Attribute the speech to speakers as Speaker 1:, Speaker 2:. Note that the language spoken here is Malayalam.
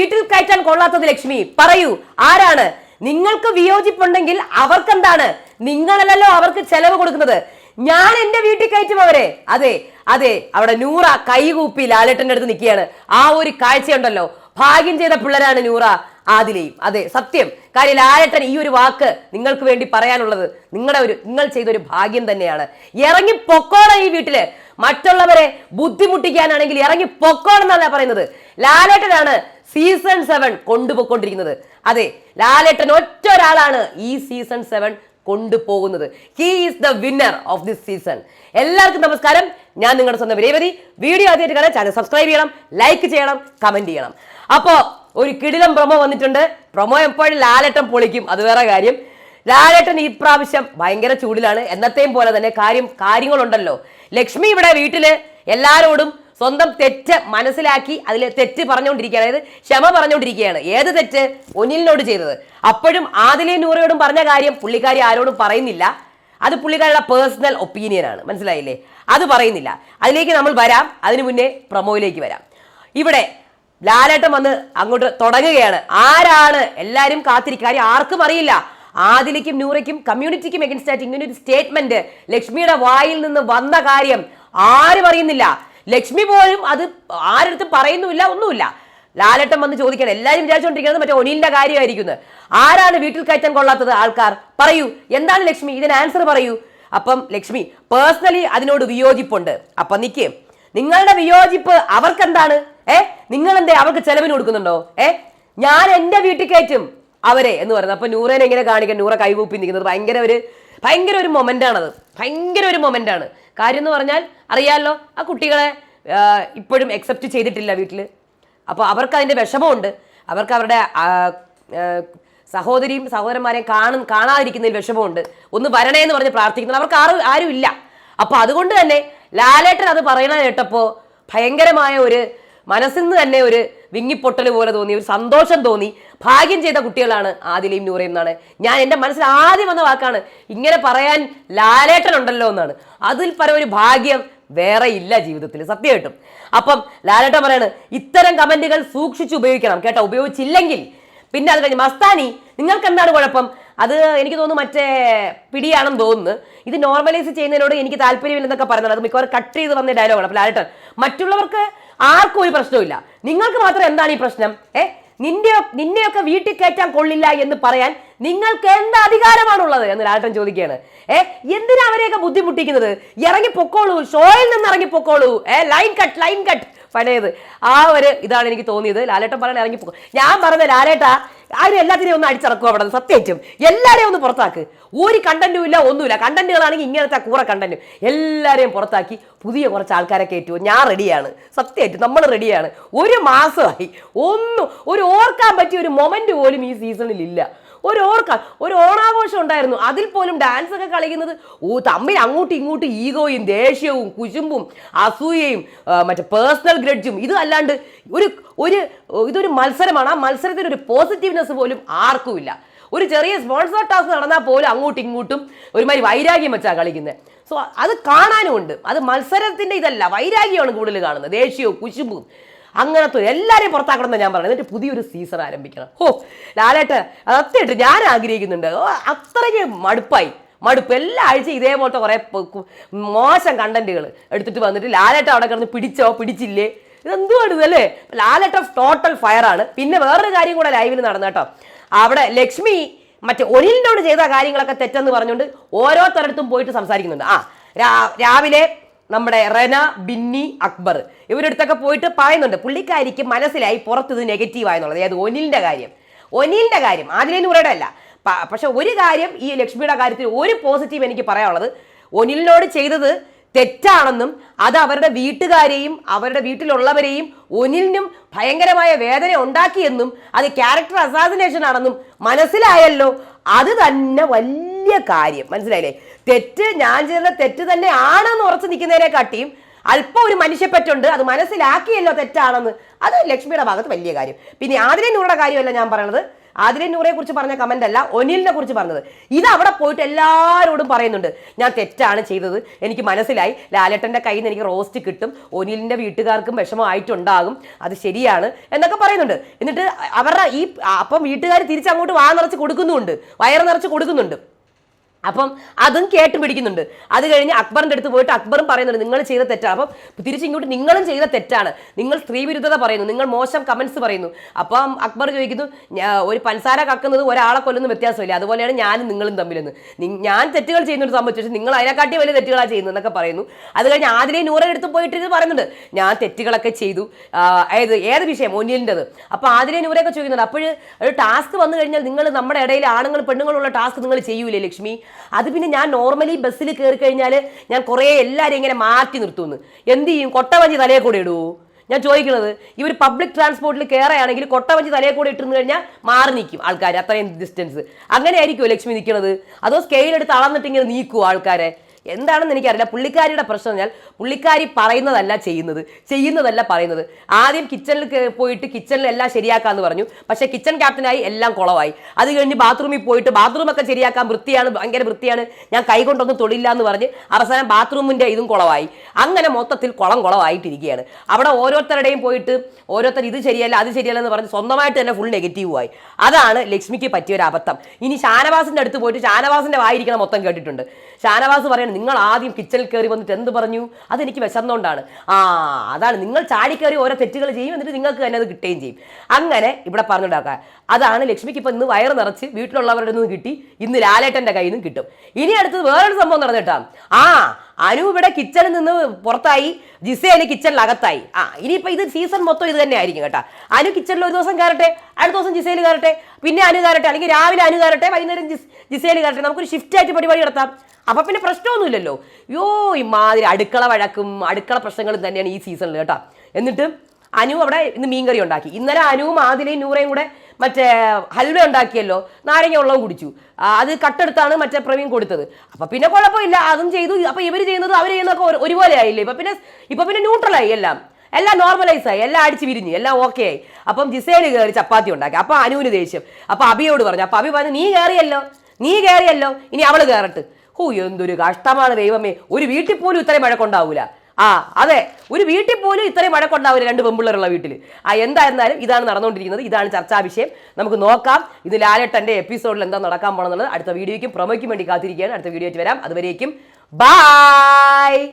Speaker 1: വീട്ടിൽ കയറ്റാൻ കൊള്ളാത്തത് ലക്ഷ്മി. പറയൂ ആരാണ്? നിങ്ങൾക്ക് വിയോജിപ്പുണ്ടെങ്കിൽ അവർക്കെന്താണ്? നിങ്ങളല്ലല്ലോ അവർക്ക് ചെലവ് കൊടുക്കുന്നത്. ഞാൻ എന്റെ വീട്ടിൽ കയറ്റും അവരെ. അതെ അതെ അവിടെ നൂറ കൈകൂപ്പി ലാലേട്ടന്റെ അടുത്ത് നിൽക്കുകയാണ്. ആ ഒരു കാഴ്ചയുണ്ടല്ലോ. ഭാഗ്യം ചെയ്ത പിള്ളേരാണ് നൂറ ആദിലയും. അതെ സത്യം. കാര്യം ലാലേട്ടൻ ഈ ഒരു വാക്ക് നിങ്ങൾക്ക് വേണ്ടി പറയാനുള്ളത് നിങ്ങളുടെ ഒരു നിങ്ങൾ ചെയ്ത ഒരു ഭാഗ്യം തന്നെയാണ്. ഇറങ്ങി പൊക്കോണം ഈ വീട്ടിൽ. മറ്റുള്ളവരെ ബുദ്ധിമുട്ടിക്കാനാണെങ്കിൽ ഇറങ്ങി പൊക്കോണെന്നല്ല പറയുന്നത്. ലാലേട്ടനാണ് സീസൺ സെവൻ കൊണ്ടുപോയിക്കൊണ്ടിരിക്കുന്നത്. അതെ ലാലേട്ടൻ ഒറ്റ ഒരാളാണ് ഈ സീസൺ സെവൻ കൊണ്ടുപോകുന്നത്. He is the winner of this season എല്ലാവർക്കും നമസ്കാരം. ഞാൻ നിങ്ങളുടെ സ്വന്തം രേവതി വീഡിയോ ആദ്യമായിട്ട് കാണാൻ ചാനൽ സബ്സ്ക്രൈബ് ചെയ്യണം ലൈക്ക് ചെയ്യണം കമന്റ് ചെയ്യണം. അപ്പോൾ ഒരു കിടിലം പ്രൊമോ വന്നിട്ടുണ്ട്. പ്രൊമോ എപ്പോഴും ലാലേട്ടൻ പൊളിക്കും. അത് വേറെ കാര്യം. ലാലേട്ടൻ ഈ പ്രാവശ്യം ഭയങ്കര ചൂടിലാണ്. എന്നത്തെയും പോലെ തന്നെ കാര്യം കാര്യങ്ങളുണ്ടല്ലോ. ലക്ഷ്മി ഇവിടെ വീട്ടിൽ എല്ലാരോടും സ്വന്തം തെറ്റ് മനസ്സിലാക്കി അതിൽ തെറ്റ് പറഞ്ഞുകൊണ്ടിരിക്കുകയാണ്. അതായത് ക്ഷമ പറഞ്ഞുകൊണ്ടിരിക്കുകയാണ്. ഏത് തെറ്റ്? ഒനിലിനോട് ചെയ്തത്. അപ്പോഴും ആദിലെ നൂറയോടും പറഞ്ഞ കാര്യം പുള്ളിക്കാരി ആരോടും പറയുന്നില്ല. അത് പുള്ളിക്കാരുടെ പേഴ്സണൽ ഒപ്പീനിയനാണ് മനസ്സിലായില്ലേ? അത് പറയുന്നില്ല. അതിലേക്ക് നമ്മൾ വരാം. അതിനു മുന്നേ പ്രമോയിലേക്ക് വരാം. ഇവിടെ ലാലേട്ടൻ വന്ന് അങ്ങോട്ട് തുടങ്ങുകയാണ്. ആരാണ്? എല്ലാവരും കാത്തിരിക്കുക. ആർക്കും അറിയില്ല. ആദിലിക്കും നൂറയ്ക്കും കമ്മ്യൂണിറ്റിക്കും എഗൻസ്റ്റ് ആയിട്ട് ഇങ്ങനെ ഒരു സ്റ്റേറ്റ്മെന്റ് ലക്ഷ്മിയുടെ വായിൽ നിന്ന് വന്ന കാര്യം ആരും അറിയുന്നില്ല. ലക്ഷ്മി പോലും അത് ആരടുത്തും പറയുന്നുമില്ല ഒന്നുമില്ല. ലാലട്ടം വന്ന് ചോദിക്കണം. എല്ലാവരും വിചാരിച്ചുകൊണ്ടിരിക്കുന്നത് മറ്റേ ഒനിലിന്റെ കാര്യമായിരിക്കുന്നത് ആരാണ് വീട്ടിൽ കയറ്റാൻ കൊള്ളാത്തത് ആൾക്കാർ? പറയൂ. എന്താണ് ലക്ഷ്മി? ഇതിന് ആൻസർ പറയൂ. അപ്പം ലക്ഷ്മി പേഴ്സണലി അതിനോട് വിയോജിപ്പുണ്ട്. അപ്പൊ നിക്ക്. നിങ്ങളുടെ വിയോജിപ്പ് അവർക്കെന്താണ്? ഏ? നിങ്ങൾ എന്തേ അവർക്ക് ചെലവിന് കൊടുക്കുന്നുണ്ടോ? ഏ? ഞാൻ എന്റെ വീട്ടിൽ കയറ്റും അവരെ എന്ന് പറയുന്നത്. അപ്പൊ നൂറേനെ എങ്ങനെ കാണിക്കാൻ നൂറ കൈകൂപ്പി നിൽക്കുന്നത്. ഭയങ്കര ഒരു ഭയങ്കര ഒരു മൊമെന്റ് ആണത്. ഭയങ്കര ഒരു മൊമെന്റ് ആണ്. കാര്യം എന്ന് പറഞ്ഞാൽ അറിയാമല്ലോ ആ കുട്ടികളെ ഇപ്പോഴും അക്സെപ്റ്റ് ചെയ്തിട്ടില്ല വീട്ടിൽ അപ്പോൾ അവർക്ക് അതിന്റെ വിഷമമുണ്ട്. അവർക്ക് അവരുടെ സഹോദരിയും സഹോദരന്മാരെയും കാണും കാണാതിരിക്കുന്നതിൽ വിഷമമുണ്ട്. ഒന്ന് വരണേ എന്ന് പറഞ്ഞ് പ്രാർത്ഥിക്കുന്നത് അവർക്ക് ആരും ആരും ഇല്ല. അപ്പോൾ അതുകൊണ്ട് തന്നെ ലാലേട്ടൻ അത് പറയണ കേട്ടപ്പോൾ ഭയങ്കരമായ ഒരു മനസ്സിൽ നിന്ന് തന്നെ ഒരു വിങ്ങിപ്പൊട്ടൽ പോലെ തോന്നി ഒരു സന്തോഷം തോന്നി. ഭാഗ്യം ചെയ്ത കുട്ടികളാണ് ആദിലയും നൂറയും എന്നാണ്. ഞാൻ എന്റെ മനസ്സിൽ ആദ്യം വന്ന വാക്കാണ് ഇങ്ങനെ പറയാൻ ലാലേട്ടൻ ഉണ്ടല്ലോ എന്നാണ്. അതിൽ പരം ഒരു ഭാഗ്യം വേറെ ഇല്ല ജീവിതത്തിൽ സത്യമായിട്ടും. അപ്പം ലാലേട്ടൻ പറയാണ് ഇത്തരം കമന്റുകൾ സൂക്ഷിച്ച് ഉപയോഗിക്കണം. കേട്ടോ ഉപയോഗിച്ചില്ലെങ്കിൽ. പിന്നെ അത് കഴിഞ്ഞ് മസ്താനി നിങ്ങൾക്ക് എന്താണ് കുഴപ്പം? അത് എനിക്ക് തോന്നുന്നു മറ്റേ പിടിയാണെന്ന് തോന്നുന്നു. ഇത് നോർമലൈസ് ചെയ്യുന്നതിനോട് എനിക്ക് താല്പര്യമില്ലെന്നൊക്കെ പറയുന്നത് അത് മിക്കവാറും കട്ട് ചെയ്ത് വന്ന ഡയലോഗാണ് ലാലിട്ടർ മറ്റുള്ളവർക്ക് ആർക്കും ഒരു പ്രശ്നവുമില്ല. നിങ്ങൾക്ക് മാത്രം എന്താണ് ഈ പ്രശ്നം? ഏ? നിന്റെ നിന്നെയൊക്കെ വീട്ടിൽ കയറ്റാൻ കൊള്ളില്ല എന്ന് പറയാൻ നിങ്ങൾക്ക് എന്ത് അധികാരമാണുള്ളത്? എന്ന് ലാലട്ടൻ ചോദിക്കുകയാണ്. ഏ? എന്തിനാ അവരെയൊക്കെ ബുദ്ധിമുട്ടിക്കുന്നത്? ഇറങ്ങി പൊക്കോളൂ. ഷോയിൽ നിന്ന് ഇറങ്ങി പൊക്കോളൂ. ഏ? ലൈൻ കട്ട് ലൈൻ കട്ട് പഴയത്. ആ ഒരു ഇതാണ് എനിക്ക് തോന്നിയത്. ലാലേട്ടൻ ഇറങ്ങി പോകും ഞാൻ പറഞ്ഞ ലാലേട്ട അതിന് എല്ലാത്തിനെയും ഒന്ന് അടിച്ചിറക്കും അവിടെ സത്യേറ്റും എല്ലാവരെയും ഒന്ന് പുറത്താക്ക്. ഒരു കണ്ടന്റും ഇല്ല ഒന്നുമില്ല. കണ്ടന്റുകളാണെങ്കിൽ ഇങ്ങനത്തെ കൂറ കണ്ടന്റ് എല്ലാവരെയും പുറത്താക്കി പുതിയ കുറച്ച് ആൾക്കാരെ കയറ്റുമോ ഞാൻ റെഡിയാണ് സത്യമായിട്ട് നമ്മൾ റെഡിയാണ് ഒരു മാസമായി. ഒന്നും ഒരു ഓർക്കാൻ പറ്റിയ ഒരു മൊമെന്റ് പോലും ഈ സീസണിൽ ഇല്ല. ഒരു ഓർക്ക ഒരു ഓണാഘോഷം ഉണ്ടായിരുന്നു. അതിൽ പോലും ഡാൻസ് ഒക്കെ കളിക്കുന്നത് ഓ തമ്മിൽ അങ്ങോട്ടും ഇങ്ങോട്ടും ഈഗോയും ദേഷ്യവും കുശുമ്പും അസൂയയും മറ്റേ പേഴ്സണൽ ഗ്രഡ്ജും ഇത് അല്ലാണ്ട് ഒരു ഒരു ഇതൊരു മത്സരമാണ്. ആ മത്സരത്തിന് ഒരു പോസിറ്റീവ്നെസ് പോലും ആർക്കുമില്ല. ഒരു ചെറിയ സ്പോൺസർ ടാസ്ക് നടന്നാൽ പോലും അങ്ങോട്ടും ഇങ്ങോട്ടും ഒരുമാതിരി വൈരാഗ്യം വെച്ചാണ് കളിക്കുന്നത് സോ അത് കാണാനും ഉണ്ട് അത് മത്സരത്തിന്റെ ഇതല്ല വൈരാഗ്യമാണ് കൂടുതൽ കാണുന്നത്. ദേഷ്യവും കുശുമ്പും. അങ്ങനത്തെ എല്ലാവരെയും പുറത്താക്കണം എന്ന് ഞാൻ പറയുന്നത്. എന്നിട്ട് പുതിയൊരു സീസൺ ആരംഭിക്കണം. ഓ ലാലേട്ട് അത് ഞാൻ ആഗ്രഹിക്കുന്നുണ്ട്. അത്രയ്ക്ക് മടുപ്പായി. മടുപ്പ്. എല്ലാ ആഴ്ചയും ഇതേപോലത്തെ കുറേ മോശം കണ്ടന്റുകൾ എടുത്തിട്ട് വന്നിട്ട് ലാലേട്ട അവിടെ കിടന്ന് പിടിച്ചോ പിടിച്ചില്ലേ? ഇതെന്തുവാണ് ഇതല്ലേ ലാലേട്ട ടോട്ടൽ ഫയറാണ് പിന്നെ വേറൊരു കാര്യം കൂടെ ലൈവിൽ നടന്ന കേട്ടോ. അവിടെ ലക്ഷ്മി മറ്റേ ഒരിലിനോട് ചെയ്ത കാര്യങ്ങളൊക്കെ തെറ്റെന്ന് പറഞ്ഞുകൊണ്ട് ഓരോരുത്തരടുത്തും പോയിട്ട് സംസാരിക്കുന്നുണ്ട്. ആ രാവിലെ നമ്മുടെ റെന ബിന്നി അക്ബർ. ഇവരടുത്തൊക്കെ പോയിട്ട് പറയുന്നുണ്ട് പുള്ളിക്കാരിക്ക് മനസ്സിലായി പുറത്ത് ഇത് നെഗറ്റീവ് ആയെന്നുള്ളത്. അതായത് ഒനിലിന്റെ കാര്യം. ഒനിലിന്റെ കാര്യം ആദ്യം നൂറയുടെ അല്ല. പക്ഷെ ഒരു കാര്യം ഈ ലക്ഷ്മിയുടെ കാര്യത്തിൽ ഒരു പോസിറ്റീവ് എനിക്ക് പറയാനുള്ളത്. ഒനിലിനോട് ചെയ്തത് തെറ്റാണെന്നും അത് അവരുടെ വീട്ടുകാരെയും അവരുടെ വീട്ടിലുള്ളവരെയും ഒനിലിനും ഭയങ്കരമായ വേദന ഉണ്ടാക്കിയെന്നും അത് ക്യാരക്ടർ അസാസിനേഷൻ ആണെന്നും മനസ്സിലായല്ലോ. അത് തന്നെ വലിയ കാര്യം. മനസ്സിലായില്ലേ? തെറ്റ് ഞാൻ ചെയ്ത തെറ്റ് തന്നെ ആണെന്ന് ഉറച്ചു നിൽക്കുന്നതിനെ കാട്ടിയും അല്പം ഒരു മനുഷ്യപ്പറ്റുണ്ട് അത് മനസ്സിലാക്കിയല്ലോ തെറ്റാണെന്ന്. അത് ലക്ഷ്മിയുടെ ഭാഗത്ത് വലിയ കാര്യം. പിന്നെ ആദ്യം നൂറുടെ കാര്യമല്ല ഞാൻ പറയണത്. ആതിരെ നൂറെ കുറിച്ച് പറഞ്ഞ കമന്റ് അല്ല ഒനിലിനെ കുറിച്ച് പറഞ്ഞത്. ഇത് അവിടെ പോയിട്ട് എല്ലാവരോടും പറയുന്നുണ്ട്. ഞാൻ തെറ്റാണ് ചെയ്തത്. എനിക്ക് മനസ്സിലായി. ലാലേട്ടന്റെ കയ്യിൽ നിന്ന് എനിക്ക് റോസ്റ്റ് കിട്ടും. ഒനിലിന്റെ വീട്ടുകാർക്കും വിഷമമായിട്ടുണ്ടാകും. അത് ശരിയാണ് എന്നൊക്കെ പറയുന്നുണ്ട്. എന്നിട്ട് അവരുടെ ഈ അപ്പം വീട്ടുകാർ തിരിച്ചങ്ങോട്ട് വാ നിറച്ച് കൊടുക്കുന്നുണ്ട് വയറ് നിറച്ച് കൊടുക്കുന്നുണ്ട്. അപ്പം അതും കേട്ട് പിടിക്കുന്നുണ്ട്. അത് കഴിഞ്ഞ് അക്ബറിന്റെ അടുത്ത് പോയിട്ട് അക്ബറും പറയുന്നുണ്ട് നിങ്ങൾ ചെയ്ത തെറ്റാണ് അപ്പം തിരിച്ചിങ്ങോട്ട് നിങ്ങളും ചെയ്ത തെറ്റാണ്. നിങ്ങൾ സ്ത്രീവിരുദ്ധത പറയുന്നു നിങ്ങൾ മോശം കമന്റ്സ് പറയുന്നു. അപ്പം അക്ബർ ചോദിക്കുന്നു ഒരു പൻസാര കക്കുന്നത് ഒരാളെ കൊല്ലുന്ന വ്യത്യാസമില്ല? അതുപോലെയാണ് ഞാനും നിങ്ങളും തമ്മിലെന്ന്. ഞാൻ തെറ്റുകൾ ചെയ്യുന്നൊരു സംബന്ധിച്ചു പക്ഷേ നിങ്ങൾ അതിനെക്കാട്ടി വലിയ തെറ്റുകളാണ് ചെയ്യുന്നത് എന്നൊക്കെ പറയുന്നു. അത് കഴിഞ്ഞ് ആദ്യം നൂറെ എടുത്ത് പോയിട്ട് പറയുന്നുണ്ട് ഞാൻ തെറ്റുകളൊക്കെ ചെയ്തു. അതായത് ഏത് വിഷയം? ഒന്നിലിന്റെത്. അപ്പം ആദ്യം നൂറൊക്കെ ചോദിക്കുന്നുണ്ട് അപ്പോൾ ഒരു ടാസ്ക് വന്നു കഴിഞ്ഞാൽ നിങ്ങൾ നമ്മുടെ ഇടയിൽ ആണുങ്ങൾ പെണ്ണുങ്ങളുള്ള ടാസ്ക് നിങ്ങൾ ചെയ്യൂലേ ലക്ഷ്മി? അത് പിന്നെ ഞാൻ നോർമലി ബസ്സിൽ കയറി കഴിഞ്ഞാൽ ഞാൻ കുറേ എല്ലാവരും ഇങ്ങനെ മാറ്റി നിർത്തുമെന്ന് എന്ത് ചെയ്യും? കൊട്ടവഞ്ചി തലയെ കൂടെ ഇടുവോ ഞാൻ ചോദിക്കുന്നത് ഇവർ പബ്ലിക് ട്രാൻസ്പോർട്ടിൽ കയറുകയാണെങ്കിൽ കൊട്ടവഞ്ചി തലയെ കൂടെ ഇട്ടിരുന്നു കഴിഞ്ഞാൽ മാറി നിൽക്കും ആൾക്കാർ അത്രയും ഡിസ്റ്റൻസ് അങ്ങനെ ആയിരിക്കുമോ ലക്ഷ്മി നിൽക്കുന്നത് അതോ സ്കെയിൽ എടുത്ത് അളന്നിട്ട് ഇങ്ങനെ നീക്കുമോ ആൾക്കാരെ? എന്താണെന്ന് എനിക്കറിയില്ല. പുള്ളിക്കാരിയുടെ പ്രശ്നം പറഞ്ഞാൽ പുള്ളിക്കാരി പറയുന്നതല്ല ചെയ്യുന്നത്. ചെയ്യുന്നതല്ല പറയുന്നത്. ആദ്യം കിച്ചണിൽ പോയിട്ട് കിച്ചണിൽ എല്ലാം ശരിയാക്കാന്ന് പറഞ്ഞു. പക്ഷേ കിച്ചൺ ക്യാപ്റ്റനായി എല്ലാം കുളമായി അത് കഴിഞ്ഞ് ബാത്റൂമിൽ പോയിട്ട് ബാത്റൂമൊക്കെ ശരിയാക്കാൻ വൃത്തിയാണ് ഭയങ്കര വൃത്തിയാണ്. ഞാൻ കൈ കൊണ്ടൊന്നും തൊടില്ല എന്ന് പറഞ്ഞ് അവസാനം ബാത്റൂമിന്റെ ഇതും കുളമായി അങ്ങനെ മൊത്തത്തിൽ കുളം കുളമായിട്ടിരിക്കുകയാണ് അവിടെ ഓരോരുത്തരുടെയും പോയിട്ട് ഓരോരുത്തർ ഇത് ശരിയല്ല അത് ശരിയല്ല എന്ന് പറഞ്ഞ് സ്വന്തമായിട്ട് തന്നെ ഫുൾ നെഗറ്റീവുമായി അതാണ് ലക്ഷ്മിക്ക് പറ്റിയ ഒരു അബദ്ധം ഇനി ഷാനവാസിന്റെ അടുത്ത് പോയിട്ട് ഷാനവാസിന്റെ വായിരിക്കണം മൊത്തം കേട്ടിട്ടുണ്ട്. ഷാനവാസ് പറയണം നിങ്ങൾ ആദ്യം കിച്ചണിൽ കയറി വന്നിട്ട് എന്ത് പറഞ്ഞു? അതെനിക്ക് വിശന്നുകൊണ്ടാണ് ആ അതാണ്. നിങ്ങൾ ചാടിക്കയറി ഓരോ തെറ്റുകൾ ചെയ്യും എന്നിട്ട് നിങ്ങൾക്ക് തന്നെ അത് കിട്ടുകയും ചെയ്യും. അങ്ങനെ ഇവിടെ പറഞ്ഞുണ്ടാക്കുക അതാണ് ലക്ഷ്മിക്ക് ഇപ്പം ഇന്ന് വയറ് നിറച്ച് വീട്ടിലുള്ളവരുടെ നിന്ന് കിട്ടി ഇന്ന് ലാലേട്ടന്റെ കയ്യിൽ നിന്നും കിട്ടും. ഇനി അടുത്തത് വേറൊരു സംഭവം നടന്നിട്ടാ. ആ അനു ഇവിടെ കിച്ചണിൽ നിന്ന് പുറത്തായി ജിസേൽ കിച്ചണിൽ അകത്തായി ആ ഇനിയിപ്പോൾ ഇത് സീസൺ മൊത്തം ഇത് തന്നെ ആയിരിക്കും കേട്ടോ. അനു കിച്ചണിൽ ഒരു ദിവസം കയറട്ടെ അടുത്ത ദിവസം ജിസേൽ കയറട്ടെ പിന്നെ അനു കയറട്ടെ അല്ലെങ്കിൽ രാവിലെ അനു കയറട്ടെ വൈകുന്നേരം ജിസ് ജിസേൽ കയറട്ടെ. നമുക്കൊരു ഷിഫ്റ്റ് ആയിട്ട് പരിപാടി നടത്താം. അപ്പൊ പിന്നെ പ്രശ്നമൊന്നുമില്ലല്ലോ. യോ ഇമാതിരി അടുക്കള വഴക്കും അടുക്കള പ്രശ്നങ്ങളും തന്നെയാണ് ഈ സീസണിൽ കേട്ടോ. എന്നിട്ട് അനു അവിടെ ഇന്ന് മീൻകറി ഉണ്ടാക്കി. ഇന്നലെ അനുവും ആദിലയും നൂറയും കൂടെ മറ്റേ ഹൽവ ഉണ്ടാക്കിയല്ലോ. നാരങ്ങ വെള്ളവും കുടിച്ചു. അത് കട്ടെടുത്താണ് മറ്റേ പ്രവീൺ കൊടുത്തത്. അപ്പം പിന്നെ കുഴപ്പമില്ല. അതും ചെയ്തു. അപ്പം ഇവർ ചെയ്യുന്നത് അവർ ചെയ്യുന്നതൊക്കെ ഒരു- ഒരുപോലെ ആയില്ലേ? ഇപ്പം പിന്നെ ഇപ്പം പിന്നെ ന്യൂട്രലായി എല്ലാം. എല്ലാം നോർമലൈസ് ആയി. എല്ലാം അടിച്ച് വിരിഞ്ഞ്. എല്ലാം ഓക്കെ ആയി. അപ്പം ജിസേൽ കയറി ചപ്പാത്തി ഉണ്ടാക്കി. അപ്പം അനുവിന് ദേഷ്യം. അപ്പം അബിയോട് പറഞ്ഞു. അപ്പം അബി പറഞ്ഞു നീ കയറിയല്ലോ. നീ കയറിയല്ലോ. ഇനി അവൾ കയറട്ട്. ഹൂ എന്തൊരു കഷ്ടമാണ് ദൈവമേ. ഒരു വീട്ടിൽ പോലും ഇത്രയും മഴക്കുണ്ടാവൂല ആ അതെ ഒരു വീട്ടിൽ പോലും ഇത്രയും മഴക്കുണ്ടാവില്ല രണ്ട് പെമ്പിള്ളേരുള്ള വീട്ടിൽ ആ എന്തായിരുന്നാലും ഇതാണ് നടന്നുകൊണ്ടിരിക്കുന്നത്. ഇതാണ് ചർച്ചാ വിഷയം. നമുക്ക് നോക്കാം. ഇത് ലാലേട്ടന്റെ എപ്പിസോഡിൽ എന്താ നടക്കാൻ പോകണമെന്നുള്ളത് അടുത്ത വീഡിയോയ്ക്കും പ്രൊമോയ്ക്കും വേണ്ടി കാത്തിരിക്കുകയാണ്. അടുത്ത വീഡിയോയ്ക്ക് വരാം. അതുവരേക്കും ബൈ